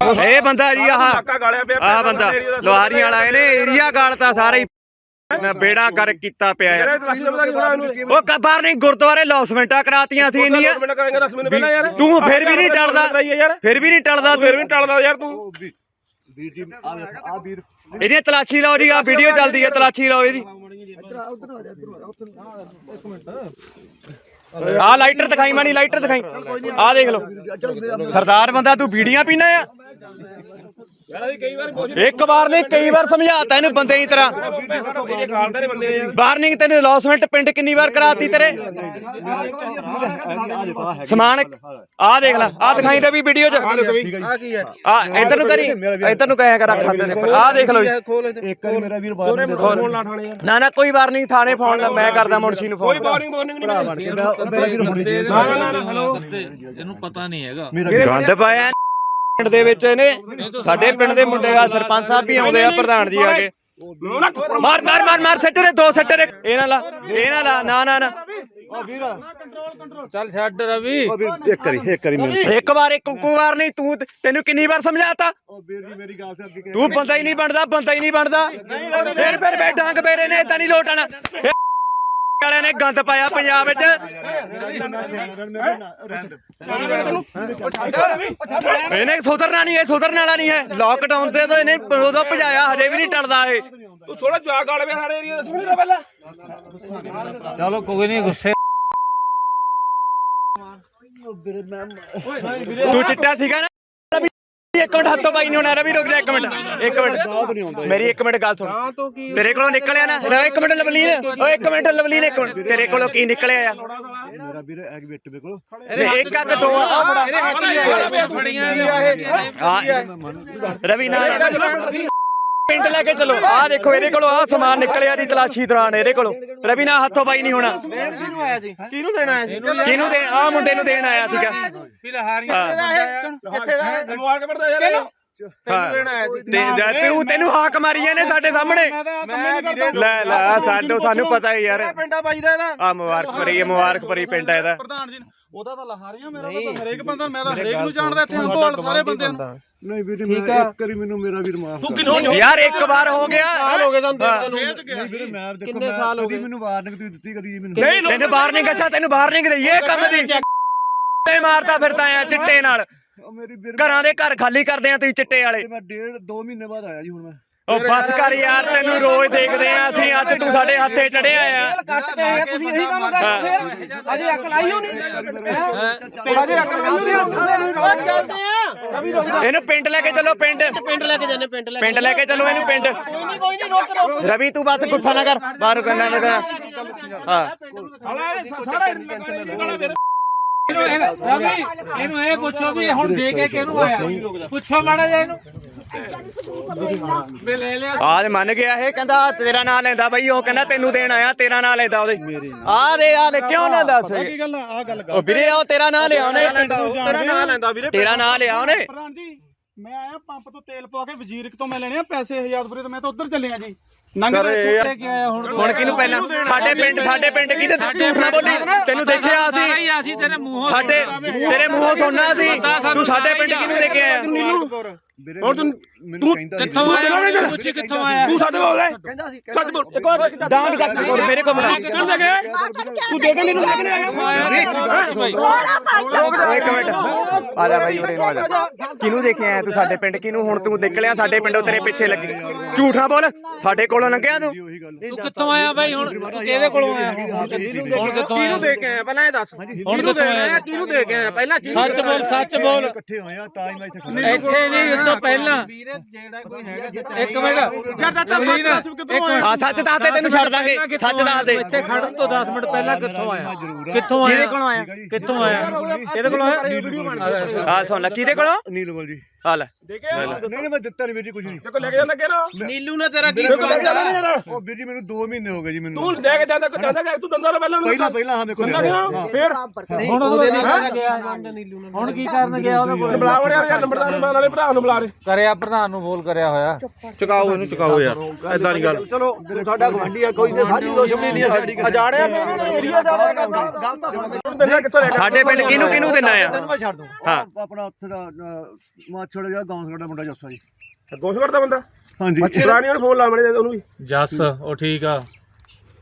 ਇਹ ਬੰਦਾ ਜੀ ਆਹ ਆਹ ਬੰਦਾ ਲੋਹਾਰੀਆਂ ਵਾਲਾ ਇਹਨੇ ਏਰੀਆ ਗਾਲਤਾ ਸਾਰਾ ਹੀ ਮੈਂ ਬੇੜਾ ਕਰ ਕੀਤਾ ਪਿਆ ਨਹੀਂ ਉਹ ਕਬਾਰ ਨਹੀਂ ਗੁਰਦੁਆਰੇ ਲੌਸਮੈਂਟਾਂ ਕਰਾਤੀਆਂ ਸੀ ਇੰਨੀਆਂ। ਮਿੰਟ ਕਰਾਂਗੇ 10 ਮਿੰਟ ਪਹਿਲਾਂ ਯਾਰ। ਤੂੰ ਫਿਰ ਵੀ ਨਹੀਂ ਟਲਦਾ। ਫਿਰ ਵੀ ਨਹੀਂ ਟਲਦਾ ਫਿਰ ਵੀ ਟਲਦਾ ਯਾਰ ਤੂੰ। ਵੀਰ ਜੀ ਆ ਆ ਵੀਰ ਇਹਦੀ ਤਲਾਸ਼ੀ ਲਾਓ ਜੀ ਆ ਵੀਡੀਓ ਚੱਲਦੀ ਹੈ ਤਲਾਸ਼ੀ ਲਾਓ ਇਹਦੀ। ਆ ਲਾਈਟਰ ਦਿਖਾਈ ਮਾਣੀ ਲਾਈਟਰ ਦਿਖਾਈ। ਆ ਦੇਖ ਲਓ। ਸਰਦਾਰ ਬੰਦਾ, ਤੂੰ ਬੀੜੀਆਂ ਪੀਣਾ ਆ? ਇੱਕ ਵਾਰ ਨਹੀਂ ਕਈ ਵਾਰ ਸਮਝਾਤਾ ਇਹਨੂੰ ਬੰਦੇ ਦੀ ਤਰ੍ਹਾਂ। ਵਾਰਨਿੰਗ ਤੈਨੂੰ ਲੌਸਮੈਂਟ ਪਿੰਡ ਕਿੰਨੀ ਵਾਰ ਕਰਾਤੀ ਤੇਰੇ? ਸਮਾਨ ਆ ਦੇਖ ਲੈ ਆ ਦਿਖਾਈ ਰਵੀ ਵੀਡੀਓ ਚ। ਆ ਕੀ ਹੈ ਆ ਇਧਰ ਨੂੰ ਕਰੀ ਇਧਰ ਨੂੰ ਕਹਿਆ ਕਰ ਅੱਖਾਂ ਤੇ ਆ ਦੇਖ ਲਓ ਇੱਕ ਮੇਰਾ ਵੀਰ ਬਾਹਰ ਨਾ ਨਾ ਕੋਈ ਵਾਰਨਿੰਗ ਥਾਣੇ ਫੋਨ ਲਾ ਮੈਂ ਕਰਦਾ ਮੁਨਸ਼ੀ ਨੂੰ ਕੋਈ ਫੋਨ ਵਾਰਨਿੰਗ ਵਾਰਨਿੰਗ ਨਹੀਂ ਮਿਲਦੀ ਮੇਰਾ ਵੀਰ ਹੁਣੇ ਦੇ ਨਾ ਨਾ ਨਾ ਹੈਲੋ ਇਹਨੂੰ ਪਤਾ ਨਹੀਂ ਹੈਗਾ। ਗੰਦ ਪਾਇਆ। ਪਿੰਡ ਦੇ ਵਿੱਚ ਇਹਨੇ ਸਾਡੇ ਪਿੰਡ ਦੇ ਮੁੰਡੇ ਆ ਸਰਪੰਚ ਸਾਹਿਬ ਵੀ ਆਉਂਦੇ ਆ ਪ੍ਰਧਾਨ ਜੀ ਆ ਕੇ। ਮਾਰ ਮਾਰ ਮਾਰ ਮਾਰ ਸੱਟੇ ਦੇ ਦੋ ਸੱਟੇ ਦੇ ਇਹ ਨਾ ਲਾ ਇਹ ਨਾ ਨਾ ਨਾ ਨਾ। ਚੱਲ ਛੱਡ ਰਵੀ। ਵੀਰ ਇੱਕ ਕਰੀ ਇੱਕ ਕਰੀ ਮੈਨੂੰ। ਇੱਕ ਵਾਰ ਇੱਕ ਇੱਕੋ ਵਾਰ ਨਹੀਂ ਤੂੰ ਤੈਨੂੰ ਕਿੰਨੀ ਵਾਰ ਸਮਝਾਤਾ? ਉਹ ਵੀਰ ਜੀ ਮੇਰੀ ਗੱਲ ਸੇ ਅੱਗੇ ਤੂੰ ਬੰਦਾ ਹੀ ਨਹੀਂ ਬਣਦਾ ਬੰਦਾ ਹੀ ਨਹੀਂ ਬਣਦਾ। ਫਿਰ ਫਿਰ ਬੈ ਡਾਂਗ ਬੇਰੇ ਨੇ ਇਦਾਂ ਨਹੀਂ ਲੋਟਣਾ ਵਾਲਿਆਂ ਨੇ ਗੰਦ ਪਾਇਆ ਪੰਜਾਬ ਵਿੱਚ। ਇਹਨੇ ਸੁਧਰਨਾ ਨਹੀਂ ਇਹ ਸੁਧਰਨ ਵਾਲਾ ਨਹੀਂ ਹੈ। ਲੋਕਡਾਊਨ ਤੇ ਤਾਂ ਇਹਨੇ ਉਦੋਂ ਭਜਾਇਆ ਹਜੇ ਵੀ ਨਹੀਂ ਟਲਦਾ ਇਹ। ਤੂੰ ਥੋੜਾ ਜਵਾ ਗਾਲ ਪਿਆ ਸਾਡੇ ਏਰੀਆ ਦੱਸ ਮਿੰਟ ਪਹਿਲਾਂ। ਚਲੋ ਕੋਈ ਨਹੀਂ ਗੁੱਸੇ ਤੂੰ ਚਿੱਟਾ ਸੀਗਾ ਨਾ? ਇੱਕ ਮਿੰਟ ਹੱਥੋਂ ਬਾਈ ਨਹੀਂ ਹੋਣਾ ਰਵੀ ਰੁਕ ਜਾ ਇੱਕ ਮਿੰਟ ਇੱਕ ਮਿੰਟ। ਮੇਰੀ ਇੱਕ ਮਿੰਟ ਗੱਲ ਸੁਣ। ਤੇਰੇ ਕੋਲੋਂ ਨਿਕਲਿਆ ਨਾ। ਰ ਇੱਕ ਮਿੰਟ ਲਵਲੀਨ ਓਏ ਇੱਕ ਮਿੰਟ ਲਵਲੀਨ ਇੱਕ ਮਿੰਟ। ਤੇਰੇ ਕੋਲੋਂ ਕੀ ਨਿਕਲਿਆ ਆ? ਮੇਰਾ ਵੀਰ ਐਗ ਵੇਟ ਮੇਰੇ ਕੋਲ? ਇੱਕ ਅੱਗ ਦੋ ਆ। ਬੜਾ ਫੜੀਆਂ ਆ। ਰਵੀ ਨਾ ਪਿੰਡ ਲੈ ਕੇ ਚਲੋ। ਆ ਦੇਖੋ ਇਹਦੇ ਕੋਲੋਂ ਆ ਸਮਾਨ ਨਿਕਲਿਆ ਦੀ ਤਲਾਸ਼ੀ ਦੌਰਾਨ ਇਹਦੇ ਕੋਲੋਂ। ਰਵੀ ਨਾ ਹੱਥੋਂ ਬਾਈ ਨਹੀਂ ਹੋਣਾ। ਕਿਹਨੂੰ ਆਇਆ ਸੀ ਕਿਹਨੂੰ ਦੇਣਾ ਆਇਆ ਸੀ? ਕਿਹਨੂੰ ਦੇਣ ਆ ਮੁੰਡੇ ਨੂੰ ਦੇਣ ਆਇਆ ਸੀਗਾ। ਫਿਲਹਾਰੀਆਂ ਕਿੱਥੇ ਦਾ ਹੈ? ਮੁਬਾਰਕ ਪੜਦਾ ਯਾਰ। ਤੈਨੂੰ ਦੇਣਾ ਆਇਆ ਸੀ। ਤੇ ਤੈਨੂੰ ਹਾਕ ਮਾਰੀਆਂ ਨੇ ਸਾਡੇ ਸਾਹਮਣੇ। ਲੈ ਲੈ ਆਹ ਸਾਡੋ ਸਾਨੂੰ ਪਤਾ ਹੀ ਯਾਰ। ਪਿੰਡਾ ਬਾਜਦਾ ਇਹਦਾ ਆ ਮੁਬਾਰਕ ਭਰੀ ਇਹ ਮੁਬਾਰਕ ਭਰੀ ਪਿੰਡ ਆ ਇਹਦਾ। ਪ੍ਰਧਾਨ ਜੀ ਉਹਦਾ ਤਾਂ ਲਹਾਰੀਆਂ ਮੇਰਾ ਤਾਂ ਹਰੇਕ ਬੰਦਾ ਮੈਂ ਤਾਂ ਹਰੇਕ ਨੂੰ ਜਾਣਦਾ ਇੱਥੇ ਅੰਬੋਲ ਸਾਰੇ ਬੰਦਿਆਂ ਨੂੰ। ਨਹੀਂ ਵੀਰ ਮੈਂ ਇੱਕ ਕਰੀ ਮੈਨੂੰ ਮੇਰਾ ਵੀਰ ਮਾਫ ਤੂੰ ਯਾਰ ਇੱਕ ਵਾਰ ਹੋ ਗਿਆ ਹੋ ਗਏ ਤੁਹਾਨੂੰ ਜੇਲ੍ਹ ਚ ਗਿਆ ਨਹੀਂ ਵੀਰੇ ਮੈਂ ਦੇਖੋ ਮੈਂ ਕਦੀ ਮੈਨੂੰ ਵਾਰਨਿੰਗ ਤੁਸੀਂ ਦਿੱਤੀ ਕਦੀ ਜੀ ਮੈਨੂੰ ਤੈਨੂੰ ਵਾਰਨਿੰਗ ਅੱਛਾ ਤੈਨੂੰ ਵਾਰਨਿੰਗ ਦਈਏ ਕੰਮ ਦੀ ਤੇ ਮਾਰਦਾ ਫਿਰਦਾ ਆ ਚਿੱਟੇ ਨਾਲ ਉਹ ਮੇਰੀ ਵੀਰ ਘਰਾਂ ਦੇ ਘਰ ਖਾਲੀ ਕਰਦੇ ਆ ਤੁਸੀਂ ਚਿੱਟੇ ਵਾਲੇ ਮੈਂ ਡੇਢ 2 ਮਹੀਨੇ ਬਾਅਦ ਆਇਆ ਜੀ ਹੁਣ ਮੈਂ ਉਹ ਬਸ ਕਰ ਯਾਰ ਤੈਨੂੰ ਰੋਜ਼ ਦੇਖਦੇ ਆ ਅਸੀਂ ਅੱਜ ਤੂੰ ਸਾਡੇ ਹੱਥੇ ਚੜਿਆ ਆ ਕੱਟ ਕੇ ਆਏ ਆ, ਤੁਸੀਂ ਇਹੀ ਕੰਮ ਕਰਦੇ ਫੇਰ ਅਜੇ ਅਕਲ ਆਈ ਹੋ ਨਹੀਂ ਅਜੇ ਅਕਲ ਆਈ ਨਹੀਂ ਸਾਰੇ ਨੂੰ ਚੱਲਦੇ ਇਹਨੂੰ ਪਿੰਡ ਲੈ ਕੇ ਚੱਲੋ ਪਿੰਡ। ਪਿੰਡ ਲੈ ਕੇ ਜਾਣੇ ਪਿੰਡ ਲੈ ਪਿੰਡ ਲੈ ਕੇ ਚੱਲੋ ਇਹਨੂੰ ਪਿੰਡ। ਕੋਈ ਨਹੀਂ ਕੋਈ ਨਹੀਂ ਰੋਕ ਰੋਕ। ਰਵੀ ਤੂੰ ਬਸ ਗੁੱਸਾ ਨਾ ਕਰ ਬਾਹਰ ਕਰਨਾ ਲਗਾ ਹਾਂ। ਇਹਨੂੰ ਇਹ ਪੁੱਛੋ ਵੀ ਹੁਣ ਦੇ ਕੇ ਕਿਹਨੂੰ ਆਇਆ? ਪੁੱਛੋ ਮਾੜਾ ਜਿਹਾ ਇਹਨੂੰ। ਲਿਆ ਆਜ ਮੰਨ ਗਿਆ ਇਹ ਕਹਿੰਦਾ ਤੇਰਾ ਨਾਂ ਲੈਂਦਾ ਬਈ ਉਹ ਕਹਿੰਦਾ ਤੈਨੂੰ ਦੇਣ ਆਇਆ ਤੇਰਾ ਨਾਂ ਲੈਂਦਾ ਉਹਦੇ। ਆ ਦੇ ਆ ਦੇ ਕਿਉਂ ਨਾ ਦੱਸ? ਕੀ ਗੱਲ ਆ? ਗੱਲ ਉਹ ਵੀਰੇ ਉਹ ਤੇਰਾ ਨਾਂ ਲਿਆ ਉਹਨੇ। ਤੇਰਾ ਨਾਂ ਲੈਂਦਾ ਵੀਰੇ। ਤੇਰਾ ਨਾਂ ਲਿਆ ਉਹਨੇ। ਪ੍ਰਧਾਨ ਜੀ ਮੈਂ ਆਇਆ ਪੰਪ ਤੋਂ ਤੇਲ ਪਵਾ ਕੇ ਵਜ਼ੀਰਕ ਤੋਂ ਮੈਂ ਲੈਣੇ ਆ ਪੈਸੇ ਹਜ਼ਾਰਪੁਰੇ ਤੋਂ ਮੈਂ ਤਾਂ ਉੱਧਰ ਚੱਲਿਆ ਜੀ। ਨੰਗ ਤੇ ਕੀ ਆਇਆ ਹੁਣ। ਹੁਣ ਕਿਹਨੂੰ ਪਹਿਲਾਂ? ਸਾਡੇ ਪਿੰਡ ਸਾਡੇ ਪਿੰਡ ਕਿਹਨੇ ਝੂਠ ਨਾ ਬੋਲੀ? ਤੈਨੂੰ ਦੇਖਿਆ ਸਾਰਾ ਅਸੀਂ? ਹੀ ਅਸੀਂ ਤੇਰੇ ਮੂੰਹੋਂ ਸਾਡੇ ਤੇਰੇ ਮੂੰਹੋਂ ਸੁਣਨਾ ਸੀ ਤੂੰ ਸਾਡੇ ਪਿੰਡ ਕਿਹਨੂੰ ਲੈ ਕੇ ਆਇਆ? ਵੀਰੇ ਹੋਰ ਤੂੰ ਮੈਨੂੰ ਕਹਿੰਦਾ ਕਿੱਥੋਂ ਆਇਆ? ਪੁੱਛੀ ਕਿੱਥੋਂ ਆਇਆ? ਤੂੰ ਸਾਡੇ ਬੋਲ ਕਹਿੰਦਾ ਸੀ ਸੱਚ ਬੋਲ ਇੱਕ ਵਾਰ ਕੱਟ ਕੋਲ ਮੇਰੇ ਕੋਲ ਬਣਾ। ਕਿੱਥੇ ਤੂੰ ਦੇ ਕੇ ਮੈਨੂੰ ਲੈ ਕੇ ਆਇਆ ਇੱਕ ਮਿੰਟ। ਆ ਜਾ ਬਾਈ ਉਰੇ ਨੂੰ ਆ ਜਾ ਕਿਹਨੂੰ ਦੇਖਿਆ ਆਇਆ ਤੂੰ ਸਾਡੇ ਪਿੰਡ? ਕਿਹਨੂੰ ਹੁਣ ਤੂੰ ਨਿਕਲਿਆ ਸਾਡੇ ਪਿੰਡੋਂ ਤੇਰੇ ਪਿੱਛੇ ਲੱਗੀ। ਝੂਠ ਨਾ ਬੋਲ। ਸਾਡੇ ਕੋਲੋਂ ਲੰਘਿਆ ਤੂੰ? ਤੂੰ ਕਿੱਥੋਂ ਆਇਆ ਬਾਈ? ਹੁਣ ਤੂੰ ਕਿਹਦੇ ਕੋਲੋਂ ਆਇਆ? ਹੁਣ ਕਿੱਥੋਂ ਆਇਆ? ਕਿਹਨੂੰ ਦੇ ਕੇ ਆਇਆ? ਪਹਿਲਾਂ ਇਹ ਦੱਸ। ਕਿਹਨੂੰ ਦੇਣਾ ਆਇਆ? ਕਿਹਨੂੰ ਦੇ ਕੇ ਆਇਆ? ਪਹਿਲਾਂ ਸੱਚ ਬੋਲ ਸੱਚ ਬੋਲ। ਇਕੱਠੇ ਹੋਏ ਆ ਤਾਂ ਹੀ ਮੈਂ ਇੱਥੇ ਖੜਾ ਇੱਥੇ ਨਹੀਂ ਤੋਂ ਪਹਿਲਾਂ ਵੀਰੇ ਜਿਹੜਾ ਕੋਈ ਹੈਗਾ ਇੱਕ ਮਿੰਟ। ਜਦ ਤੱਕ ਇੱਕ ਹਾਂ ਸੱਚ ਦੱਸ ਦੇ ਤੈਨੂੰ ਛੱਡ ਦਾਂਗੇ। ਸੱਚ ਦੱਸ ਦੇ। ਇੱਥੇ ਖੜਨ ਤੋਂ 10 ਮਿੰਟ ਪਹਿਲਾਂ ਕਿੱਥੋਂ ਆਇਆ? ਕਿੱਥੋਂ ਆਇਆ? ਕਿਹਦੇ ਕੋਲੋਂ ਆਇਆ? ਕਿੱਥੋਂ ਆਇਆ ਕਿਹਦੇ ਕੋਲੋਂ ਆਇਆ? ਆ ਸੁਣ ਲੈ ਕਿਹਦੇ ਕੋਲੋਂ? ਨੀਲਵਲ ਜੀ। ਆ ਲੈ। ਦੇ ਕੇ ਆਇਆ ਨਹੀਂ ਨਹੀਂ ਮੈਂ ਦਿੱਤਾ ਨਹੀਂ ਵੀਰ ਜੀ ਕੁਝ ਨਹੀਂ। ਕੋ ਲੈ ਕੇ ਜਾਂਦਾ ਕਿ ਨਾ? ਨੀਲੂ ਨੇ ਤੇਰਾ ਕੀ ਲੈ ਕੇ ਜਾਂਦਾ ਨਹੀਂ ਯਾਰ ਉਹ ਵੀਰ ਜੀ ਮੈਨੂੰ 2 ਮਹੀਨੇ ਹੋ ਗਏ ਜੀ ਮੈਨੂੰ। ਤੂੰ ਦੇ ਕੇ ਜਾਂਦਾ ਕਿ ਜਾਂਦਾ ਕਿ ਤੂੰ ਦੰਦਾ ਲੈ ਪਹਿਲਾਂ ਪਹਿਲਾਂ ਪਹਿਲਾਂ ਹਾਂ ਮੇਰੇ ਕੋਲ ਦੰਦਾ ਕਿ ਫੇਰ। ਹੁਣ ਉਹਦੇ ਨਾਲ ਗਿਆ ਹੁਣ ਕੀ ਕਰਨ ਗਿਆ? ਉਹਦੇ ਕੋਲ ਬੁਲਾ ਵੜਿਆ ਯਾਰ ਨੰਬਰਦਾਰ ਨੂੰ ਬੁਲਾ ਨਾਲੇ ਭਰਾ ਨੂੰ ਬੁਲਾ ਕਰਿਆ ਪ੍ਰਧਾਨ ਨੂੰ ਫੋਨ ਕਰਿਆ ਹੋਇਆ। ਚੁਕਾਓ ਇਹਨੂੰ ਚੁਕਾਓ ਯਾਰ। ਐਦਾਂ ਨਹੀਂ ਗੱਲ। ਚਲੋ ਸਾਡਾ ਗਵਾਂਢੀ ਆ ਕੋਈ ਨਹੀਂ ਸਾਡੀ ਦੁਸ਼ਮਣੀ ਨਹੀਂ ਸਾਡੀ ਅਜਾੜਿਆ ਮੈਂ ਇਹਨਾਂ ਨੇ ਏਰੀਆ ਜਾੜਿਆ ਗੱਲ ਤਾਂ ਸੁਣ। ਸਾਡੇ ਪਿੰਡ ਕਿਹਨੂੰ ਕਿਹਨੂੰ ਦੇਣਾ ਆ? ਤੈਨੂੰ ਮੈਂ ਛੱਡ ਦੂੰ। ਹਾਂ। ਆਪਣਾ ਉੱਥੇ ਦਾ ਮਾਛੜ ਜਿਹੜਾ ਗੌਂਸਗੜ ਦਾ ਮੁੰਡਾ ਜੱਸਾ ਜੀ। ਗੋਸ਼ਗੜ ਦਾ ਬੰਦਾ? ਹਾਂਜੀ। ਪੁਰਾਣੀ ਨੂੰ ਫੋਨ ਲਾ ਮੜੇ ਉਹਨੂੰ ਵੀ। ਜੱਸ ਉਹ ਠੀਕ ਆ।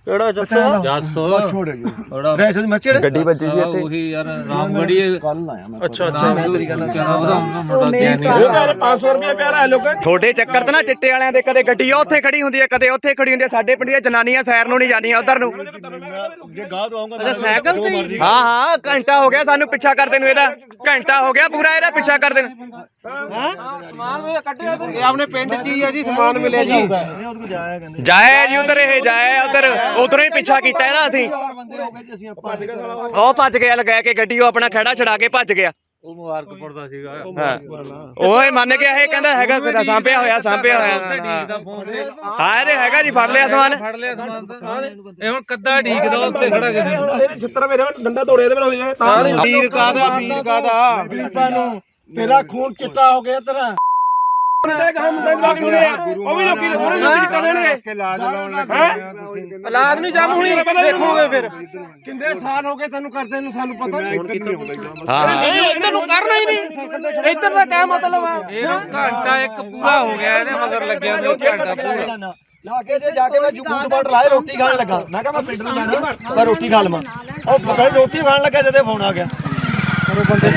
ਕਿਹੜਾ ਜੱਸਾ? ਜੱਸ। ਮਾਛੜ ਹੈ ਜੀ ਬੜਾ ਰੈਸ ਦੀ ਮੱਛੜ ਗੱਡੀ ਵੱਜੀ ਸੀ ਇੱਥੇ। ਉਹੀ ਯਾਰ ਰਾਮਗੜੀ ਕੱਲ ਆਇਆ ਮੈਂ ਅੱਛਾ ਨਾਮ ਤੇਰੀ ਗੱਲ ਉਹਦਾ ਮੁੰਡਾ ਗਿਆਨੀ ਉਹ ਤਾਂ 500 ਰੁਪਏ ਪਿਆ ਰਹਾ ਲੋਕਾਂ ਤੁਹਾਡੇ ਚੱਕਰ ਤੇ ਨਾ ਚਿੱਟੇ ਵਾਲਿਆਂ ਦੇ ਕਦੇ ਗੱਡੀ ਉੱਥੇ ਖੜੀ ਹੁੰਦੀ ਹੈ ਕਦੇ ਉੱਥੇ ਖੜੀ ਹੁੰਦੀ ਹੈ ਸਾਡੇ ਪਿੰਡ ਦੀਆਂ ਜਨਾਨੀਆਂ ਸੈਰ ਨੂੰ ਨਹੀਂ ਜਾਂਦੀਆਂ ਉਧਰ ਨੂੰ। ਜੇ ਗਾਹ ਤੋਂ ਆਉਂਗਾ ਅੱਛਾ ਸਾਈਕਲ ਤੇ ਹੀ? ਹਾਂ ਹਾਂ ਘੰਟਾ ਹੋ ਗਿਆ ਸਾਨੂੰ ਪਿੱਛਾ ਕਰਦੇ ਨੂੰ ਇਹਦਾ। ਘੰਟਾ ਹੋ ਗਿਆ ਪੂਰਾ ਇਹਦਾ ਪਿੱਛਾ ਕਰਦੇ ਨੂੰ ਇਹ ਆਪਣੇ ਪਿੰਡ ਚ ਹੀ ਆ ਜੀ ਸਮਾਨ ਮਿਲਿਆ ਜੀ। ਜਾਏ ਜੀ ਉਧਰ ਇਹ ਜਾਏ ਉਧਰ। ਉਧਰੋਂ ਹੀ ਪਿੱਛਾ ਕੀਤਾ ਹੈ ਨਾ ਅਸੀਂ। ਬੰਦੇ ਹੋ ਗਏ ਜੀ ਅਸੀਂ ਆਪਾਂ ਉਹ ਭੱਜ ਗਿਆ ਲਗਾ ਕੇ ਗੱਡੀ ਉਹ ਆਪਣਾ ਖੜਾ ਛਡਾ ਕੇ ਭੱਜ ਗਿਆ। ਉਹ ਮੁਬਾਰਕਪੁਰ ਦਾ ਸੀਗਾ। ਹਾਂ। ਓਏ ਮੰਨ ਗਿਆ ਇਹ ਕਹਿੰਦਾ ਹੈਗਾ ਤੇਰਾ ਸਾਂਭਿਆ ਹੋਇਆ ਸਾਂਭਿਆ ਹੋਇਆ। ਡੀਕਦਾ ਫੋਨ। ਤੇ ਹਾਂ ਇਹਦੇ ਹੈਗਾ ਜੀ ਫੜ ਲਿਆ ਸਮਾਨ। ਫੜ ਲਿਆ ਸਮਾਨ ਤਾਂ। ਇਹ ਹੁਣ ਕੱਦਾ ਡੀਕਦਾ ਉੱਥੇ ਖੜਾ ਦੇ ਛਿੱਤਰ ਮੇਰੇ ਨਾਲ ਡੰਡਾ ਤੋੜਿਆ ਤੇ ਮੇਰੇ ਹੋਏ ਤਾਂ ਵੀਰ ਕਾਦਾ ਵੀਰ ਕਾਦਾ ਗਰੀਬਾਂ ਨੂੰ ਤੇਰਾ ਖੂਨ ਚਿੱਟਾ ਹੋ ਗਿਆ ਤੇਰਾ। ਉਹ ਵੀ ਲੋਕੀ ਉਹਨਾਂ ਨੂੰ ਵੀ ਕਰ ਰਹੇ ਕੇ ਲਾਜ ਲਾਉਣ ਲੱਗੇ ਆ ਤੁਸੀਂ। ਔਲਾਦ ਨਹੀਂ ਜੰਮ ਹੋਣੀ ਦੇਖੋਗੇ ਫਿਰ। ਕਿੰਨੇ ਸਾਲ ਹੋ ਗਏ ਤੈਨੂੰ ਕਰਦੇ ਨੂੰ ਸਾਨੂੰ ਪਤਾ ਨਹੀਂ। ਹਾਂ ਇੱਧਰ ਨੂੰ ਕਰਨਾ ਹੀ ਨਹੀਂ। ਇੱਧਰ ਦਾ ਕਿਆ ਮਤਲਬ ਹੈ? ਇਹਨੂੰ ਘੰਟਾ ਇੱਕ ਪੂਰਾ ਹੋ ਗਿਆ ਇਹਦੇ ਮਗਰ ਲੱਗਿਆ ਨੂੰ ਘੰਟਾ ਪੂਰਾ। ਜਾ ਕੇ ਜੇ ਜਾ ਕੇ ਮੈਂ ਜੂਬੂਟ ਬਾਟ ਲਾਏ ਰੋਟੀ ਖਾਣ ਲੱਗਾ। ਮੈਂ ਕਿਹਾ ਮੈਂ ਪਿੰਡ ਨੂੰ ਜਾਣਾ ਮੈਂ ਰੋਟੀ ਖਾ ਲਵਾਂ। ਉਹ ਰੋਟੀ ਖਾਣ ਲੱਗਾ ਜਦੇ ਫੋਨ ਆ ਗਿਆ। ਉਹ ਬੰਦੇ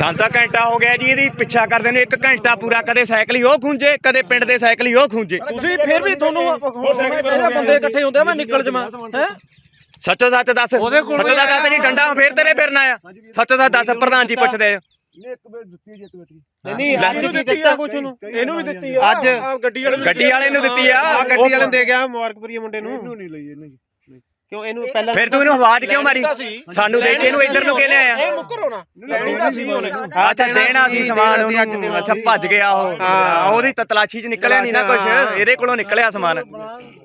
ਨੇ ਸੰਤਾ ਘੰਟਾ ਹੋ ਗਿਆ ਜੀ ਇਹਦੀ ਪਿੱਛਾ ਕਰਦੇ ਨੇ ਇੱਕ ਘੰਟਾ ਪੂਰਾ ਕਦੇ ਸਾਈਕਲ ਹੀ ਉਹ ਖੁੰਝੇ ਕਦੇ ਪਿੰਡ ਦੇ ਸਾਈਕਲ ਹੀ ਉਹ ਖੁੰਝੇ ਤੁਸੀਂ ਫਿਰ ਵੀ ਤੁਹਾਨੂੰ ਇਹ ਬੰਦੇ ਇਕੱਠੇ ਹੁੰਦੇ ਆ ਮੈਂ ਨਿਕਲ ਜਮਾ ਹੈ? ਸੱਚੋ ਸੱਚ ਦੱਸ ਉਹਦੇ ਕੋਲ ਸੱਚੋ ਸੱਚ ਦੱਸ ਜੀ ਡੰਡਾ ਫੇਰ ਤੇਰੇ ਫਿਰਨਾ ਆ ਸੱਚੋ ਸੱਚ ਦੱਸ ਪ੍ਰਧਾਨ ਜੀ ਪੁੱਛਦੇ ਆ। ਨੇ ਇੱਕ ਵਾਰ ਦਿੱਤੀ ਜੀ ਇੱਕ ਬੈਟਰੀ ਨਹੀਂ ਇਹਨੂੰ ਦਿੱਤਾ ਕੁਛ ਨੂੰ ਇਹਨੂੰ ਵੀ ਦਿੱਤੀ ਆ। ਅੱਜ ਗੱਡੀ ਵਾਲੇ ਗੱਡੀ ਵਾਲੇ ਨੂੰ ਦਿੱਤੀ ਆ। ਗੱਡੀ ਵਾਲੇ ਨੂੰ ਦੇ ਗਿਆ ਮੁਬਾਰਕਪੁਰੀ ਮੁੰਡੇ ਨੂੰ। ਇਹਨੂੰ ਨਹੀਂ ਲਈ ਇਹਨੇ। ਜੀ ਕਿਉਂ ਇਹਨੂੰ ਪਹਿਲਾਂ ਫਿਰ ਤੂੰ ਇਹਨੂੰ ਆਵਾਜ਼ ਕਿਉਂ ਮਾਰੀ? ਸਾਨੂੰ ਦੇ ਕੇ ਇਹਨੂੰ ਇੱਧਰ ਨੂੰ ਕੇ ਲਿਆਇਆ ਇਹ ਮੁੱਕਰ ਹੋਣਾ। ਲੈਣੀ ਤਾਂ ਸੀ ਉਹਨੇ। ਅੱਛਾ ਦੇਣਾ ਸੀ ਸਮਾਨ ਉਹਨੂੰ। ਅੱਛਾ ਭੱਜ ਗਿਆ ਉਹ। ਹਾਂ। ਉਹਦੀ ਤਾਂ ਤਲਾਸ਼ੀ 'ਚ ਨਿਕਲਿਆ ਨਹੀਂ ਨਾ ਕੁਝ ਇਹਦੇ ਕੋਲੋਂ ਨਿਕਲਿਆ ਸਮਾਨ।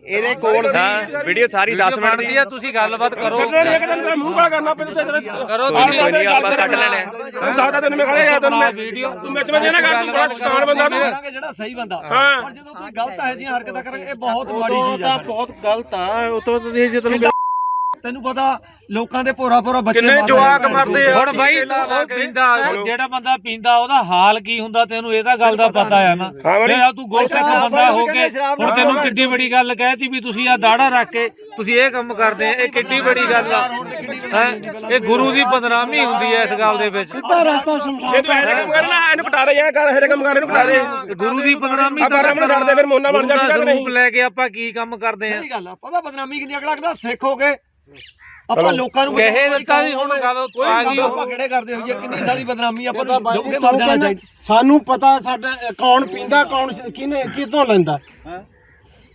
ਇਹਦੇ ਕੋਲ ਹਾਂ ਵੀਡੀਓ ਸਾਰੀ 10 ਮਿੰਟ ਦੀ ਬਣਦੀ ਆ ਤੁਸੀਂ ਗੱਲਬਾਤ ਕਰੋ। ਮੂੰਹ ਕਾਲਾ ਕਰਨਾ ਪੈਂਦਾ ਤੇਰਾ ਕਰੋ ਕੋਈ ਤੁਸੀਂ। ਨਹੀਂ ਆਪਾਂ ਕੱਢ ਲੈਣੇ ਆ। ਤੂੰ ਦੱਸਦਾ ਤੈਨੂੰ ਮੈਂ ਖੜੇ ਆ ਤੈਨੂੰ ਮੈਂ ਵੀਡੀਓ। ਤੂੰ ਵਿੱਚ ਵਿੱਚ ਨਾ ਕਰ ਤੂੰ ਬੜਾ ਸਟਾਰ ਬੰਦਾ ਤੂੰ। ਕਰਾਂਗੇ ਜਿਹੜਾ ਸਹੀ ਬੰਦਾ। ਹਾਂ। ਪਰ ਜਦੋਂ ਕੋਈ ਗਲਤ ਹੈ ਜੀਆਂ ਹਰਕਤਾਂ ਕਰਾਂਗੇ ਇਹ ਬਹੁਤ ਮਾੜੀ ਚੀਜ਼ ਆ ਬਹੁਤ ਗਲਤ ਆ ਉਹ ਤੋਂ ਜੇ ਤੈਨੂੰ ਤੈਨੂੰ ਪਤਾ ਲੋਕਾਂ ਦੇ ਭੋਰਾ ਭੋਰਾ ਬੱਚੇ ਕਿੰਨੇ ਜਵਾਕ ਮਰਦੇ ਹੁਣ ਬਾਈ ਉਹ ਪੀਂਦਾ ਜਿਹੜਾ ਬੰਦਾ ਪੀਂਦਾ ਉਹਦਾ ਹਾਲ ਕੀ ਹੁੰਦਾ ਤੈਨੂੰ? ਇਹ ਤਾਂ ਗੱਲ ਦਾ ਪਤਾ ਆ ਨਾ। ਜੇ ਆ ਤੂੰ ਗੁਰਸਿੱਖ ਬੰਦਾ ਹੋ ਕੇ ਹੁਣ ਤੈਨੂੰ ਕਿੱਡੀ ਬੜੀ ਗੱਲ ਕਹਿਤੀ ਵੀ ਤੁਸੀਂ ਆ ਦਾੜਾ ਰੱਖ ਕੇ ਤੁਸੀਂ ਇਹ ਕੰਮ ਕਰਦੇ ਆ। ਇਹ ਕਿੱਡੀ ਬੜੀ ਗੱਲ ਆ। ਹੈਂ? ਇਹ ਗੁਰੂ ਦੀ ਬਦਨਾਮੀ ਹੁੰਦੀ ਹੈ ਇਸ ਗੱਲ ਦੇ ਵਿੱਚ। ਸਿੱਧਾ ਰਸਤਾ ਸ਼ਮਸ਼ਾਨ ਜੇ ਤੂੰ ਇਹਦੇ ਕੰਮ ਕਰਨਾ ਇਹਨੂੰ ਪਟਾ ਜਾਂ ਕਰ ਇਹਦੇ ਕੰਮ ਕਰ ਇਹਨੂੰ ਪਟਾ ਦੇ। ਗੁਰੂ ਦੀ ਬਦਨਾਮੀ ਆਪਾਂ ਛੱਡ ਦੇ ਫਿਰ ਮੋਨਾ ਬਣ ਆ ਨਹੀਂ? ਲੈ ਕੇ ਆਪਾਂ ਕੀ ਕੰਮ ਕਰਦੇ ਆ? ਸਹੀ ਗੱਲ ਆ ਪਤਾ ਬਦਨਾਮੀ ਕਿੰਨੀ ਅਗਲਾ ਕਹਿੰਦਾ ਸਿੱਖ ਹੋ ਗਏ ਆਪਾਂ ਲੋਕਾਂ ਨੂੰ ਕਹੇ ਦਿੱਤਾ ਸੀ ਹੁਣ ਗੱਲ ਆ ਗਈ ਆਪਾਂ ਕਿਹੜੇ ਕਰਦੇ ਹੋਈਏ? ਕਿੰਨੀ ਸਾਰੀ ਬਦਨਾਮੀ ਆਪਾਂ ਨੂੰ ਜੋਗੇ ਮਰ ਜਾਣਾ ਚਾਹੀਦਾ। ਸਾਨੂੰ ਪਤਾ ਸਾਡਾ ਕੌਣ ਪੀਂਦਾ ਕੌਣ ਕਿਨੇ ਕਿਤੋਂ ਲੈਂਦਾ।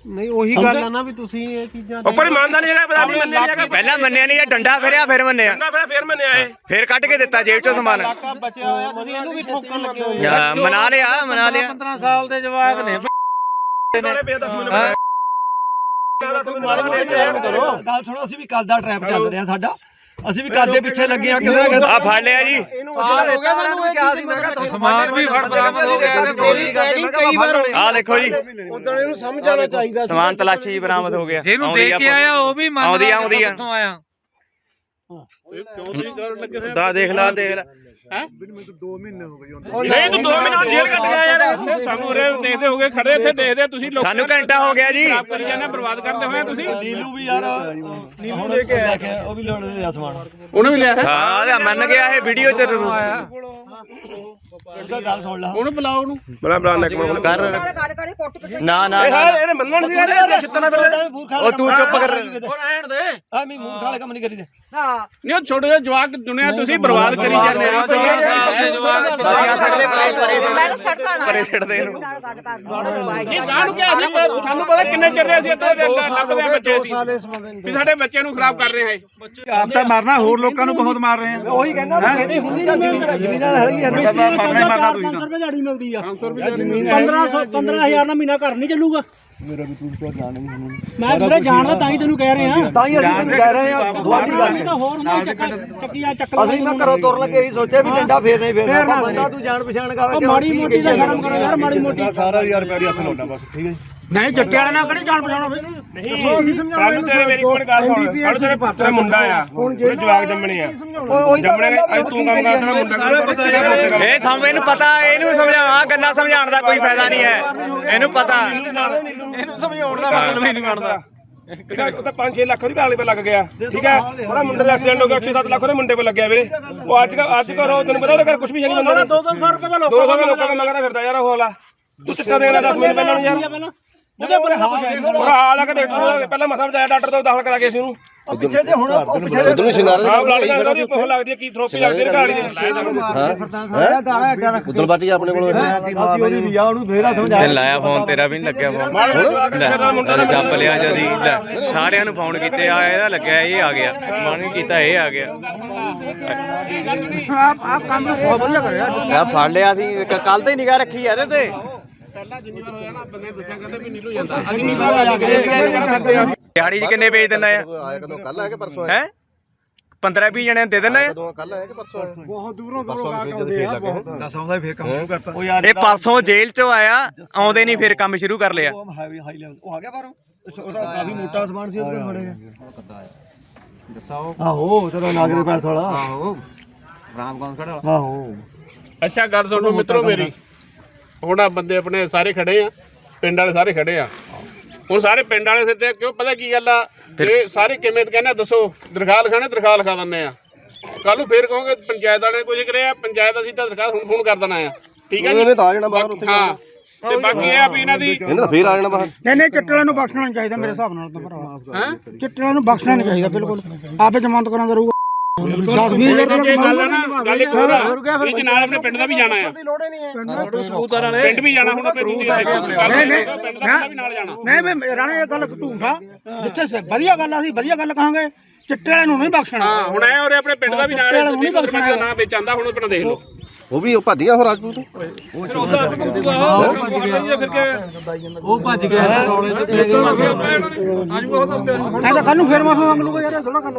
ਨਹੀਂ ਉਹੀ ਗੱਲ ਆ ਨਾ ਵੀ ਤੁਸੀਂ ਇਹ ਚੀਜ਼ਾਂ ਉੱਪਰ ਹੀ ਮੰਨਦਾ ਨਹੀਂ ਹੈਗਾ ਪਤਾ ਨਹੀਂ ਮੰਨਿਆ ਨਹੀਂ ਹੈਗਾ। ਪਹਿਲਾਂ ਮੰਨਿਆ ਨਹੀਂ ਇਹ ਡੰਡਾ ਫਿਰਿਆ ਫਿਰ ਮੰਨਿਆ। ਨਾ ਫਿਰ ਫੇਰ ਮੰਨਿਆ ਇਹ। ਫਿਰ ਕੱਢ ਕੇ ਦਿੱਤਾ ਜੇਬ ਚੋਂ ਸਮਾਨ। ਬਚਿਆ ਹੋਇਆ ਤੁਸੀਂ ਇਹਨੂੰ ਵੀ ਠੋਕਣ ਲੱਗੇ ਹੋਏ ਹਾਂ, ਮਨਾ ਲਿਆ ਮਨਾ ਲਿਆ। 15 ਸਾਲ ਦੇ ਜਵਾਕ ਨੇ। ਗੱਲ ਸੁਣੋ ਅਸੀਂ ਵੀ ਕੱਲ ਦਾ ਟ੍ਰੈਪ ਚੱਲ ਰਿਹਾ ਸਾਡਾ। ਅਸੀਂ ਵੀ ਕੱਲ ਦੇ ਪਿੱਛੇ ਲੱਗੇ ਆ ਕਿਸੇ ਨਾ ਆ ਫੜ ਲਿਆ ਜੀ। ਇਹਨੂੰ ਅਸੀਂ ਰੇਤਾ ਵਾਲਿਆਂ ਨੂੰ ਵੀ ਕਿਹਾ ਸੀ ਮੈਂ ਕਿਹਾ ਤੁਸੀਂ ਸਮਾਨ ਵੀ ਫੜ ਬਰਾਮਦ ਹੋ ਗਿਆ ਇਹਦੇ ਚੋਰੀ ਨਹੀਂ ਕਰਦੇ ਮੈਂ ਕਿਹਾ ਫੜ ਲੈਣੇ। ਆ ਦੇਖੋ ਜੀ। ਉਦੋਂ ਇਹਨੂੰ ਸਮਝ ਆਉਣਾ ਚਾਹੀਦਾ ਸੀ। ਸਮਾਨ ਤਲਾਸ਼ੀ ਬਰਾਮਦ ਹੋ ਗਿਆ। ਜਿਹਨੂੰ ਦੇਖ ਕੇ ਆਇਆ ਉਹ ਵੀ ਮੰਨਦਾ ਆਉਂਦੀ ਆ, ਆਉਂਦੀ ਆ। ਕਿੱਥੋਂ ਆਇਆ। ਦਾ ਦੇਖ ਲਾ ਦੇਖ ਲੈ। ਮੈਨੂੰ ਤਾਂ 2 ਮਹੀਨੇ ਹੋ ਗਏ ਹੁਣ ਨਹੀਂ ਤੂੰ 2 ਮਿੰਟ ਜੇਲ੍ਹ ਕੱਟ ਗਿਆ ਯਾਰ। ਸਾਨੂੰ ਉਰੇ ਦੇਖਦੇ ਹੋਗੇ ਖੜੇ ਇੱਥੇ ਦੇਖਦੇ ਤੁਸੀਂ ਲੋਕ ਸਾਨੂੰ ਘੰਟਾ ਹੋ ਗਿਆ ਜੀ। ਖਰਾਬ ਕਰੀ ਜਾਂਦੇ ਬਰਬਾਦ ਕਰਦੇ ਹੋਏ ਤੁਸੀਂ? ਲੀਲੂ ਵੀ ਯਾਰ ਲੀਲੂ ਲੈ ਕੇ ਆਇਆ। ਉਹ ਵੀ ਲੈਣ ਲਿਆ ਸਮਾਨ। ਉਹਨੇ ਵੀ ਲਿਆ ਹੈ? ਹਾਂ ਇਹ ਮੰਨ ਗਿਆ ਇਹ ਵੀਡੀਓ ਚ ਉਹਦਾ ਗੱਲ ਸੁਣ ਲਾ ਉਹਨੂੰ ਬੁਲਾਓ ਉਹਨੂੰ ਬੁਲਾ ਬੁਲਾ ਨੈਕ ਮੋਨ ਕਰ ਨਾ ਨਾ ਇਹ ਯਾਰ ਇਹਨੇ ਮੰਨਣ ਸੀ ਯਾਰ ਛਿੱਤਣਾ ਫਿਰ ਉਹ ਤੂੰ ਚੁੱਪ ਕਰ ਉਹ ਰਹਿਣ ਦੇ ਆ ਮੈਂ ਮੂੰਹ ਵਾਲੇ ਕੰਮ ਨਹੀਂ ਕਰੀਦੇ ਨਹੀਂ ਉਹ ਛੋਟੇ ਜਿਹੇ ਜਵਾਕ ਦੁਨੀਆ ਤੁਸੀਂ ਬਰਬਾਦ ਕਰੀ ਜਾਂਦੇ ਆ ਪਰੇ ਇਹਨੂੰ ਕਿ ਅਸੀਂ ਸਾਨੂੰ ਪਤਾ ਕਿੰਨੇ ਚਿਰ ਦੇ ਅਸੀਂ ਇੱਥੇ ਬੱਚੇ ਸੀ ਵੀ ਸਾਡੇ ਬੱਚੇ ਨੂੰ ਖਰਾਬ ਕਰ ਰਹੇ ਆ ਆਪ ਤਾਂ ਮਰਨਾ ਹੋਰ ਲੋਕਾਂ ਨੂੰ ਬਹੁਤ ਮਾਰ ਰਹੇ ਆ ਉਹੀ ਕਹਿੰਦਾ ਹੁੰਦੀ ਜਾਂ ਜ਼ਮੀਨ ਆ ਤਾਂ ਹੀ ਮਰਨਾ ਤੁਸੀਂ 500 ਰੁਪਏ ਦਿਹਾੜੀ ਮਿਲਦੀ ਆ। ਜ਼ਮੀਨ 1500 15000 ਨਾਲ ਮਹੀਨਾ ਘਰ ਨਹੀਂ ਚੱਲੂਗਾ। ਮੇਰਾ ਵੀ ਤੂੰ ਤਾਂ ਜਾਣ ਨਹੀਂ ਹੁਣ ਮੈਂ ਵੀਰੇ ਜਾਣਦਾ ਤਾਂ ਹੀ ਤੈਨੂੰ ਕਹਿ ਰਿਹਾ। ਤਾਂ ਹੀ ਅਸੀਂ ਤੈਨੂੰ ਕਹਿ ਰਹੇ ਹਾਂ ਤੁਹਾਡੀ ਗੱਲ ਨਹੀਂ ਤਾਂ ਹੋਰ ਹੁੰਦਾ ਚੱਕਾ ਚੱਕੀਆਂ ਚੱਕ ਅਸੀਂ ਨਾ ਘਰੋਂ ਤੁਰ ਲੱਗੇ ਇਹੀ ਸੋਚਿਆ ਵੀ ਡੰਡਾ ਫੇਰ ਨਹੀਂ ਫੇਰਨਾ ਬੰਦਾ ਤੂੰ ਜਾਣ ਪਛਾਣ ਕਰ ਉਹ ਮਾੜੀ ਮੋਟੀ ਦਾ ਸ਼ਰਮ ਕਰੋ ਯਾਰ ਮਾੜੀ ਮੋਟੀ। ਸਾਰਾ ਯਾਰ ਪੈਰੀ ਹੱਥ ਲਾਉਣਾ ਬਸ ਠੀਕ ਹੈ ਜੀ। ਨਹੀਂ ਜੱਟੇ ਵਾਲੇ ਨਾਲ ਕਿਹੜੀ ਜਾਣ ਪਛਾਣ ਹੋਵੇ? ਕੱਲ ਤੇਰੇ ਮੇਰੀ ਕੋਲ ਗੱਲ ਸੁਣ। ਤੇਰੇ ਪੁੱਤਰ ਮੁੰਡਾ ਆ ਉਹਦੇ ਜਵਾਕ ਜੰਮਣੇ ਆ। ਉਹੀ ਤਾਂ ਜੰਮਣੇ ਅੱਜ ਤੂੰ ਕੰਮ ਕਰਦਾ ਮੁੰਡਾ ਸਾਰੇ ਪਤਾ ਯਾਰ। ਇਹ ਸਮਝ ਇਹਨੂੰ ਪਤਾ ਇਹਨੂੰ ਸਮਝਾ ਆ ਗੱਲਾਂ ਸਮਝਾਉਣ ਦਾ ਕੋਈ ਫਾਇਦਾ ਨਹੀਂ ਹੈ। ਇਹਨੂੰ ਪਤਾ। ਇਹਨੂੰ ਸਮਝਾਉਣ ਦਾ ਮਤਲਬ ਹੀ ਨਹੀਂ ਬਣਦਾ। ਉਹ ਤਾਂ 5-6 ਲੱਖ ਉਹਦੀ ਕਾਲੇ ਪੇ ਲੱਗ ਗਿਆ। ਠੀਕ ਹੈ? ਉਹਦਾ ਮੁੰਡੇ ਦਾ ਐਕਸੀਡੈਂਟ ਹੋ ਗਿਆ 6-7 ਲੱਖ ਉਹਦੇ ਮੁੰਡੇ ਪੇ ਲੱਗਿਆ ਵੀਰੇ। ਉਹ ਅੱਜ ਅੱਜ ਕਰੋ ਤੈਨੂੰ ਪਤਾ ਉਹਦੇ ਘਰ ਕੁਝ ਵੀ ਹੈ ਨਹੀਂ ਬੰਦਾ 200 ਰੁਪਏ ਦਾ 200 ਦਾ ਲੋਕਾਂ ਦਾ ਮੰਗਦਾ ਫਿਰਦਾ ਯਾਰ ਉਹ ਵਾਲਾ। ਤੂੰ ਚਿੱਟਾ ਦੇਣਾ 10 ਮਿੰਟ ਪਹਿਲਾਂ ਨੂੰ ਯਾਰ। ਉਹਦੇ ਪਰ ਹਵਾ ਉਹ ਹਾਲ ਆ ਕੇ ਦੇਖ ਤੂੰ ਪਹਿਲਾਂ ਮਸਾ ਬਚਾਇਆ ਡਾਕਟਰ ਤੋਂ ਦਾਖਲ ਕਰਾ ਕੇ ਸੀ ਉਹਨੂੰ। ਪਿੱਛੇ ਜੇ ਹੁਣ ਉਹ ਪਿੱਛੇ ਜੇ ਉਧਰ ਸ਼ਿੰਗਾਰ ਆਹ ਬਲੱਡ ਦਾ ਵੀ ਬਹੁਤ ਲੱਗਦੀ ਹੈ ਕੀ ਥਰੋਪੀ ਲੱਗਦੀ ਹੈ ਗਾੜੀ ਦੀ ਹਾਂ। ਗਾਲਾਂ ਐਡਾ ਰੱਖ ਉਧਰ ਬਚ ਗਿਆ ਆਪਣੇ ਕੋਲ ਅਸੀਂ ਉਹਦੀ ਵੀ ਆ ਉਹਨੂੰ ਫੇਰਾ ਸਮਝਾ ਤੇ ਲਾਇਆ ਫੋਨ ਤੇਰਾ ਵੀ ਨਹੀਂ ਲੱਗਿਆ ਫੋਨ ਲੈ ਜੰਪ ਲਿਆ ਜਦੀ ਲੈ ਸਾਰਿਆਂ ਨੂੰ ਫੋਨ ਕੀਤੇ ਆ ਇਹਦਾ ਲੱਗਿਆ ਇਹ ਆ ਗਿਆ। ਮਨ ਕੀਤਾ ਇਹ ਆ ਗਿਆ। ਆਪ ਆਪ ਕੰਮ ਬਹੁਤ ਵਧੀਆ ਕਰਿਆ। ਆ ਫੜ ਲਿਆ ਸੀ ਕੱਲ ਤੇ ਨਿਗਾਹ ਰੱਖੀ ਆ ਇਹਦੇ ਤੇ। ਦਿਹਾੜੀ 'ਚ ਕਿੰਨੇ ਵੇਚ ਦਿੰਦਾ ਆ? ਆਇਆ ਕਦੋਂ? ਕੱਲ ਆਇਆ ਕਿ ਪਰਸੋਂ ਹੈ? 15 20 ਜਣਿਆਂ ਨੂੰ ਦੇ ਦਿੰਦਾ ਆ? ਕਦੋਂ? ਕੱਲ ਆਇਆ ਕਿ ਪਰਸੋਂ ਆਇਆ? ਬਹੁਤ ਦੂਰੋਂ ਦੂਰੋਂ ਆ ਕੇ ਆਉਂਦੇ ਆ ਬਹੁਤ। ਦੱਸ ਆਉਂਦਾ ਫੇਰ ਕੰਮ ਸ਼ੁਰੂ ਕਰਤਾ। ਇਹ ਪਰਸੋਂ ਜੇਲ੍ਹ 'ਚੋਂ ਆਇਆ ਆਉਂਦੇ ਨਹੀਂ ਫਿਰ ਕੰਮ ਸ਼ੁਰੂ ਕਰ ਲਿਆ। ਹਾਈ ਹਾਈ ਲੈਵਲ ਉਹ ਆ ਗਿਆ ਬਾਹਰੋਂ। ਉਹਦਾ ਕਾਫੀ ਮੋਟਾ ਸਮਾਨ ਸੀ ਉਹਦੇ ਕੋਲ ਫੜੇਗਾ ਦੱਸਾਓ। ਆਹੋ ਚਲੋ ਨਾਗਰੇ ਪੈਸ ਵਾਲਾ। ਆਹੋ। ਰਾਮ ਕੌਣ ਖੜਾ ਆਹੋ। ਅੱਛਾ ਗੱਲ ਸੁਣੋ ਮਿੱਤਰੋ ਮੇਰੀ। ਹੁਣ ਆ ਬੰਦੇ ਆਪਣੇ ਸਾਰੇ ਖੜੇ ਆ ਪਿੰਡ ਵਾਲੇ ਸਾਰੇ ਖੜੇ ਆ। ਹੁਣ ਸਾਰੇ ਪਿੰਡ ਵਾਲੇ ਸਿੱਧੇ ਕਿਉਂ ਪਤਾ ਕੀ ਗੱਲ ਆ? ਇਹ ਸਾਰੇ ਕਿਵੇਂ ਤੇ ਕਹਿੰਦੇ ਆ, ਦੱਸੋ ਦਰਖਾਸਤ ਲਿਖਾਣੇ ਦਰਖਾਸਤ ਲਿਖਾ ਦਿੰਦੇ ਆ। ਕੱਲ ਨੂੰ ਫੇਰ ਕਹੋਗੇ ਪੰਚਾਇਤ ਵਾਲੇ ਕੁਝ ਕਰਿਆ ਪੰਚਾਇਤ ਅਸੀਂ ਤਾਂ ਦਰਖਾਸਤ ਹੁਣ ਫੋਨ ਕਰ ਦੇਣਾ ਆ। ਠੀਕ ਹੈ ਜੀ? ਉਹਨੇ ਤਾਂ ਆ ਜਾਣਾ ਬਾਹਰ ਉੱਥੇ ਹਾਂ। ਤੇ ਬਾਕੀ ਇਹ ਆ ਵੀ ਇਹਨਾਂ ਦੀ ਇਹਨੇ ਤਾਂ ਫੇਰ ਆ ਜਾਣਾ ਬਾਹਰ। ਨਹੀਂ ਨਹੀਂ ਚਿੱਟੜਿਆਂ ਨੂੰ ਬਖਸ਼ਣਾ ਨਹੀਂ ਚਾਹੀਦਾ ਮੇਰੇ ਹਿਸਾਬ ਨਾਲ ਤਾਂ ਭਰਾ ਹਾਂ? ਚਿੱਟੜਿਆਂ ਨੂੰ ਬਖਸ਼ਣਾ ਨਹੀਂ ਚਾਹੀਦਾ ਬਿਲਕੁਲ। ਆਪੇ ਜ਼ਮਾਨਤ ਕਰਾਂ ਦਾ ਰਹੂਗਾ। 10 20 ਹਜ਼ਾਰ ਇਹ ਗੱਲ ਆ ਰੁਪਏ ਨਾ ਗੱਲ ਇੱਕ ਹੋਰ ਆ। ਇਹ ਚ ਨਾਲ ਆਪਣੇ ਪਿੰਡ ਦਾ ਵੀ ਜਾਣਾ ਆ। ਸਬੂਤਾਂ ਵਾਲੇ ਪਿੰਡ ਵੀ ਜਾਣਾ ਹੁਣ ਤੇ ਤੁਸੀਂ ਨਹੀਂ ਨਹੀਂ ਪਿੰਡ ਦਾ ਵੀ ਨਾਲ ਜਾਣਾ। ਨਹੀਂ ਮੈਂ ਰਾਣੇ ਇਹ ਗੱਲ ਝੂਠ ਆ। ਜਿੱਥੇ ਵਧੀਆ ਗੱਲ ਆ ਅਸੀਂ ਵਧੀਆ ਗੱਲ ਕਹਾਂਗੇ। ਚਿੱਟੇ ਵਾਲੇ ਨੂੰ ਨਹੀਂ ਬਖਸ਼ਣਾ। ਹਾਂ ਹੁਣ ਐ ਰਿਹਾ ਆਪਣੇ ਪਿੰਡ ਦਾ ਵੀ ਨਾਲ ਹੈ ਨਾਂ ਵਿੱਚ ਆਂਦਾ ਹੁਣ ਆਪਣਾ ਦੇਖ ਲਓ। ਉਹ ਵੀ ਉਹ ਭੱਜ ਗਿਆ ਹੋ ਰਾਜਪੂਤ? ਉਹ ਭੱਜ ਗਿਆ। ਰੌਲੇ ਤੇ ਪੈ ਗਿਆ। ਐ ਤਾਂ ਕੱਲ ਨੂੰ ਫੇਰ ਮਾਫੀ ਮੰਗ ਲੂਗਾ ਯਾਰ ਇਹ ਥੋੜਾ ਗੱਲ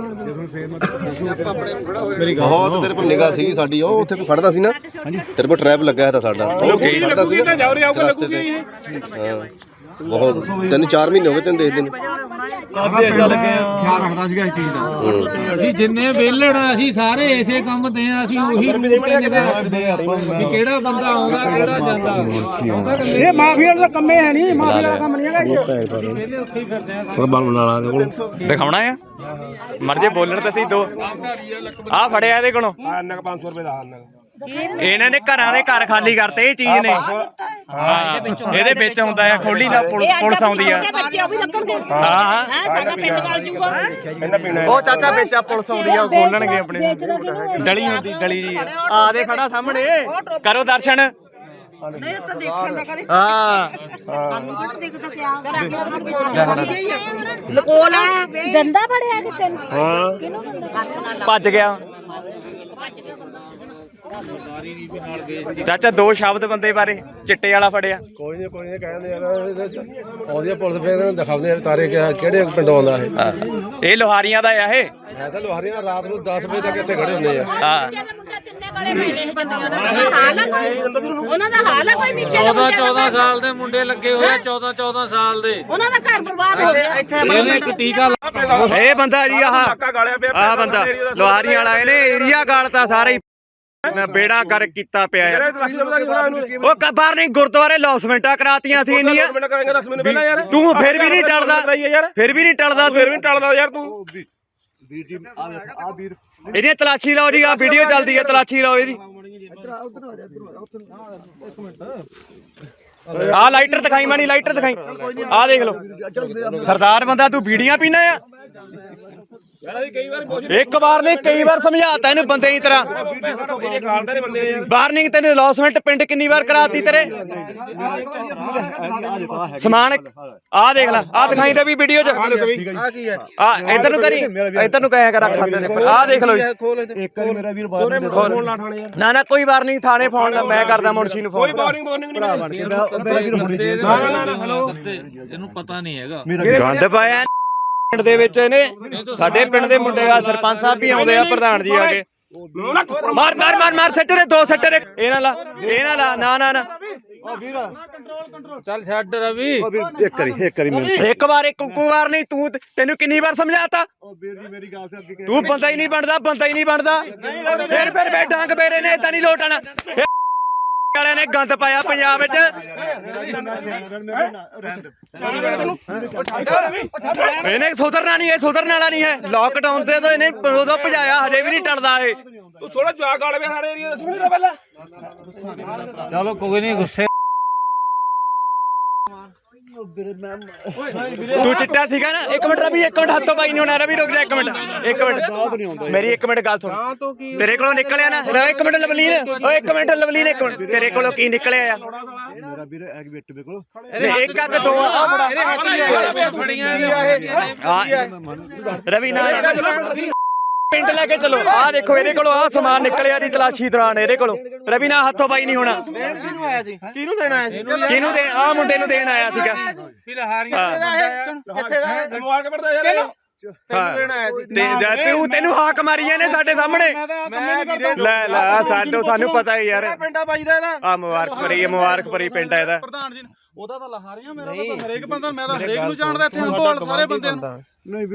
ਬਹੁਤ ਤੇਰੇ ਕੋਲ ਨਿਗਾਹ ਸੀ ਸਾਡੀ। ਉਹ ਉੱਥੇ ਖੜਦਾ ਸੀ ਨਾ? ਤੇਰੇ ਕੋਲ ਟ੍ਰੈਪ ਲੱਗਾ ਹੈ ਤਾਂ ਸਾਡਾ। ਉਹ ਖੜਦਾ ਸੀ ਨਾ? ਜਾ ਰਿਹਾ ਰਸਤੇ ਤੇ। ਹਾਂ। ਬਹੁਤ। ਤਿੰਨ ਚਾਰ ਮਹੀਨੇ ਹੋ ਗਏ ਤੈਨੂੰ ਦੇਖਦੇ ਨੂੰ। ਕਾਫੀ ਅੱਛਾ ਲੱਗੇ ਆ ਖਿਆਲ ਰੱਖਦਾ ਸੀਗਾ ਇਸ ਚੀਜ਼ ਦਾ। ਹੂੰ। ਅਸੀਂ ਜਿੰਨੇ ਵੇਲੜ ਅਸੀਂ ਸਾਰੇ ਇਸੇ ਕੰਮ ਤੇ ਆ ਅਸੀਂ ਉਹੀ ਰੂਟ ਤੇ ਨਿਗਾਹ ਰੱਖਦੇ ਆ ਵੀ ਕਿਹੜਾ ਬੰਦਾ ਆਉਂਦਾ ਕਿਹੜਾ ਜਾਂਦਾ। ਆਉਂਦਾ ਕਿ ਇਹ ਮਾਫੀਆ ਦਾ ਕੰਮ ਹੈ ਨਹੀਂ ਮਾਫੀਆ ਦਾ ਕੰਮ ਨਹੀਂ ਹੈਗਾ ਇਹ। ਵੇਲੇ ਉੱਥੇ ਹੀ ਫਿਰਦੇ ਆ। ਉਹ ਬਣ ਬਣਾ ਲਾ ਦੇ ਕੋਲ। ਦਿਖਾਉਣਾ ਆ? ਮਰ ਜੇ ਬੋਲਣ ਤਾਂ ਸੀ ਦੋ। ਆ ਫੜਿਆ ਇਹਦੇ ਕੋਲੋਂ। ਹਾਂ ਇੰਨਾ 500 ਰੁਪਏ ਦਾ ਹਾਂ ਇਹਨਾਂ ਨੇ ਘਰਾਂ ਦੇ ਘਰ ਖਾਲੀ ਕਰਤੇ ਇਹ ਚੀਜ਼ ਨੇ ਹਾਂ। ਇਹਦੇ ਵਿੱਚ ਹੁੰਦਾ ਆ ਖੋਲੀ ਨਾ ਪੁਲ- ਪੁਲਿਸ ਆਉਂਦੀ ਆ। ਬੱਚੇ ਉਹ ਵੀ ਲੱਗਣਗੇ ਹਾਂ। ਹਾਂ ਹਾਂ ਸਾਡਾ ਪਿੰਡ ਗਲ ਜੂਗਾ। ਇਹਨਾਂ ਪੀਣਾ ਉਹ ਚਾਚਾ ਵਿੱਚ ਆ ਪੁਲਿਸ ਆਉਂਦੀ ਆ ਉਹ ਖੋਲਣਗੇ ਆਪਣੇ। ਡਲੀ ਹੁੰਦੀ ਡਲੀ ਜੀ। ਆ ਦੇ ਖੜਾ ਸਾਹਮਣੇ। ਕਰੋ ਦਰਸ਼ਨ। ਨਹੀਂ ਤਾਂ ਦੇਖਣ ਦਾ ਕਰੇ। ਹਾਂ। ਸਾਨੂੰ ਕਿਹੜਾ ਦਿਖਦਾ ਕਿਆ ਲਕੋਲਾ। ਡੰਡਾ ਬੜਿਆ ਕਿਸੇ ਨੂੰ? ਹਾਂ। ਭੱਜ ਗਿਆ। ਚਾਚਾ ਦੋ ਸ਼ਬਦ ਬੰਦੇ ਬਾਰੇ ਚਿੱਟੇ ਵਾਲਾ ਫੜਿਆ। ਕੋਈ ਨਹੀਂ ਕੋਈ ਨਹੀਂ ਕਹਿੰਦੇ ਯਾਰ ਆਉਂਦੀ ਪੁਲਿਸ ਫੇਰ ਦਿਖਾਉਂਦੇ ਆ ਤਾਰੇ ਕਿਹੜੇ ਪਿੰਡੋਂ ਆਉਂਦਾ ਇਹ। ਹਾਂ। ਇਹ ਲੋਹਾਰੀਆਂ ਦਾ ਆ ਇਹ? ਮੈਂ ਤਾਂ ਲੋਹਾਰੀਆਂ ਰਾਤ ਨੂੰ 10 ਵਜੇ ਤੱਕ ਇੱਥੇ ਖੜੇ ਹੁੰਦੇ ਆ। ਹਾਂ। ਮੁੰਡਾ ਤਿੰਨੇ ਗਲੇ ਮਿਲੇ ਸੀ ਬੰਦੇ ਉਹਨਾਂ ਦਾ ਹਾਲ ਆ ਕੋਈ ਉਹਨਾਂ ਦਾ ਹਾਲ ਆ ਕੋਈ ਨੀਚੇ 14 14 ਸਾਲ ਦੇ ਮੁੰਡੇ ਲੱਗੇ ਹੋਏ ਆ 14 14 ਸਾਲ ਦੇ। ਉਹਨਾਂ ਦਾ ਘਰ ਬਰਬਾਦ ਹੋ ਗਿਆ ਇਹਨੇ ਇੱਕ ਟੀਕਾ ਲਾ ਇਹ ਬੰਦਾ ਜੀ ਆਹ ਆਹ ਬੰਦਾ। ਲੋਹਾਰੀਆਂ ਵਾਲਾ ਇਹਨੇ ਏਰੀਆ ਗਾਲਤਾ ਸਾਰਾ ਹੀ ਮੈਂ ਬੇੜਾ ਕਰ ਕੀਤਾ ਪਿਆ ਇਹਨੂੰ ਉਹ ਕਬਾਰ ਨਹੀਂ ਗੁਰਦੁਆਰੇ ਲੌਸਮੈਂਟਾਂ ਕਰਾਤੀਆਂ ਸੀ ਇੰਨੀਆਂ। ਮਿੰਟ ਕਰਾਂਗੇ 10 ਮਿੰਟ ਪਹਿਲਾਂ ਯਾਰ ਤੂੰ ਫਿਰ ਵੀ ਨਹੀਂ ਟਲਦਾ। ਫਿਰ ਵੀ ਨਹੀਂ ਟਲਦਾ ਫਿਰ ਵੀ ਟਲਦਾ ਯਾਰ ਤੂੰ। ਵੀਰ ਜੀ ਆ ਆ ਵੀਰ। ਇਹਦੀ ਤਲਾਸ਼ੀ ਲਾਓ ਜੀ ਆ ਵੀਡੀਓ ਚੱਲਦੀ ਹੈ ਤਲਾਸ਼ੀ ਲਾਓ ਇਹਦੀ। ਆ ਲਾਈਟਰ ਦਿਖਾਈ ਮਾਣੀ ਲਾਈਟਰ ਦਿਖਾਈ। ਆ ਦੇਖ ਲਓ। ਸਰਦਾਰ ਬੰਦਾ ਤੂੰ ਬੀੜੀਆਂ ਪੀਣਾ ਆ? ਇੱਕ ਵਾਰ ਨਹੀਂ ਕਈ ਵਾਰ ਸਮਝਾਤਾ ਇਹਨੂੰ ਬੰਦੇ ਦੀ ਤਰ੍ਹਾਂ। ਵਾਰਨਿੰਗ ਤੈਨੂੰ ਲੌਸਮੈਂਟ ਪਿੰਡ ਕਿੰਨੀ ਵਾਰ ਕਰਾਤੀ ਤੇਰੇ? ਸਮਾਨ ਆ ਦੇਖ ਲੈ ਆ ਦਿਖਾਈ ਰਵੀ ਵੀਡੀਓ ਚ। ਆ ਕੀ ਹੈ? ਆ ਇਧਰ ਨੂੰ ਕਰੀ ਇਧਰ ਨੂੰ ਕਹਿਆ ਕਰ ਅੱਖਾਂ ਤੇ ਆ ਦੇਖ ਲਓ ਇੱਕ ਮੇਰਾ ਵੀਰ। ਨਾ ਨਾ ਕੋਈ ਵਾਰਨਿੰਗ ਥਾਣੇ ਫੋਨ ਲਾ ਮੈਂ ਕਰਦਾ ਮੁਨਸ਼ੀ ਨੂੰ ਫੋਨ ਭਰਾ ਬਣ ਕੇ ਮੈਂ ਮੇਰਾ ਵੀਰ ਹੁਣੇ ਦੇ ਇਹਨੂੰ ਪਤਾ ਨਹੀਂ ਹੈਗਾ। ਗੰਦ ਪਾਇਆ। ਪਿੰਡ ਦੇ ਵਿੱਚ ਇਹਨੇ ਸਾਡੇ ਪਿੰਡ ਦੇ ਮੁੰਡੇ ਆ ਸਰਪੰਚ ਸਾਹਿਬ ਵੀ ਆਉਂਦੇ ਆ ਪ੍ਰਧਾਨ ਜੀ ਆ ਕੇ। ਮਾਰ ਮਾਰ ਮਾਰ ਮਾਰ ਸੱਟੇ ਦੇ ਦੋ ਸੱਟੇ ਦੇ ਇਹ ਨਾ ਲਾ ਇਹ ਨਾ ਲਾ ਨਾ ਨਾ ਨਾ। ਚੱਲ ਛੱਡ ਰਵੀ। ਵੀਰ ਇੱਕ ਵਾਰੀ ਇੱਕ ਵਾਰੀ ਮੈਨੂੰ ਇੱਕ ਵਾਰ ਇੱਕ ਇੱਕੋ ਵਾਰ ਨਹੀਂ ਤੂੰ ਤੈਨੂੰ ਕਿੰਨੀ ਵਾਰ ਸਮਝਾਤਾ? ਉਹ ਵੀਰ ਜੀ ਮੇਰੀ ਗੱਲ ਸੇ ਅੱਗੇ ਤੂੰ ਬੰਦਾ ਹੀ ਨਹੀਂ ਬਣਦਾ ਬੰਦਾ ਹੀ ਨਹੀਂ ਬਣਦਾ। ਫਿਰ ਫਿਰ ਡਾਂਗ ਪੇਰੇ ਨੇ ਤਾਂ ਨਹੀਂ ਲੋਟਣਾ। ਵਾਲਿਆਂ ਨੇ ਗੰਦ ਪਾਇਆ ਪੰਜਾਬ ਵਿੱਚ। ਇਹਨੇ ਸੁਧਰਨਾ ਨਹੀਂ ਇਹ ਸੁਧਰਨ ਵਾਲਾ ਨਹੀਂ ਹੈ। ਲਾਕਡਾਊਨ ਤੇ ਤਾਂ ਇਹਨੇ ਉਦੋਂ ਭਜਾਇਆ ਹਜੇ ਵੀ ਨਹੀਂ ਟਲਦਾ ਇਹ। ਚਲੋ ਕੋਈ ਨਹੀਂ ਗੁੱਸੇ ਤੂੰ ਚਿੱਟਾ ਸੀਗਾ ਨਾ? ਇੱਕ ਮਿੰਟ ਰਵੀ ਇੱਕ ਮਿੰਟ ਹੱਥੋਂ ਬਾਈ ਨਹੀਂ ਹੋਣਾ ਰਵੀ ਰੁਕ ਜਾ ਇੱਕ ਮਿੰਟ। ਇੱਕ ਮਿੰਟ। ਮੇਰੀ ਇੱਕ ਮਿੰਟ ਗੱਲ ਸੁਣ। ਤੇਰੇ ਕੋਲੋਂ ਨਿਕਲਿਆ ਨਾ? ਰ- ਇੱਕ ਮਿੰਟ ਲਵਲੀਨ ਓਏ ਇੱਕ ਮਿੰਟ ਲਵਲੀਨ ਇੱਕ ਮਿੰਟ। ਤੇਰੇ ਕੋਲੋਂ ਕੀ ਨਿਕਲਿਆ ਆ? ਮੇਰਾ ਵੀਰ ਐਗ ਬਿੱਟ ਮੇਰੇ ਕੋਲ। ਇੱਕ ਅੱਗ ਦੋ ਆ। ਫੜੀਆਂ ਆ ਰਵੀ ਨਾ ਪਿੰਡ ਲੈ ਕੇ ਚਲੋ। ਆ ਦੇਖੋ ਇਹਦੇ ਕੋਲੋਂ ਆ ਸਮਾਨ ਨਿਕਲਿਆ ਦੀ ਤਲਾਸ਼ੀ ਦੌਰਾਨ ਇਹਦੇ ਕੋਲੋਂ। ਰਵੀ ਨਾ ਹੱਥੋਂ ਬਾਈ ਨਹੀਂ ਹੋਣਾ। ਦੇਣ ਕਿਹਨੂੰ ਆਇਆ ਸੀ? ਕਿਹਨੂੰ ਦੇਣਾ ਆਇਆ ਸੀ ਕਿਹਨੂੰ ਦੇਣ? ਆ ਮੁੰਡੇ ਨੂੰ ਦੇਣ ਆਇਆ ਸੀਗਾ। ਕਿੱਥੇ ਦਾ ਹੈ। ਕਿਹਨੂੰ? ਤੈਨੂੰ ਦੇਣ ਆਇਆ ਸੀ। ਤੇ ਜਦ ਤੂੰ ਤੈਨੂੰ ਹਾਕ ਮਾਰੀ ਜਾਂਦੇ ਸਾਡੇ ਸਾਹਮਣੇ। ਮੈਂ ਵੀਰੇ ਲੈ ਲੈ ਸਾਡੋ ਸਾਨੂੰ ਪਤਾ ਹੀ ਯਾਰ। ਪਿੰਡਾ ਬਾਈ ਦਾ ਇਹਦਾ? ਆ ਮੁਬਾਰਕ ਭਰੀ ਮੁਬਾਰਕ ਭਰੀ ਪਿੰਡ ਆ ਇਹਦਾ। ਪ੍ਰਧਾਨ ਜੀ ਉਹਦਾ ਤਾਂ ਲਹਾਰੀਆਂ ਮੇਰਾ ਤਾਂ ਹਰੇਕ ਬੰਦਾ ਮੈਂ ਤਾਂ ਹਰੇਕ ਨੂੰ ਜਾਣਦਾ ਇੱਥੇ ਹੰਦੋਲ ਸਾਰੇ ਬੰਦਿਆਂ ਨੂੰ। ਨਹੀਂ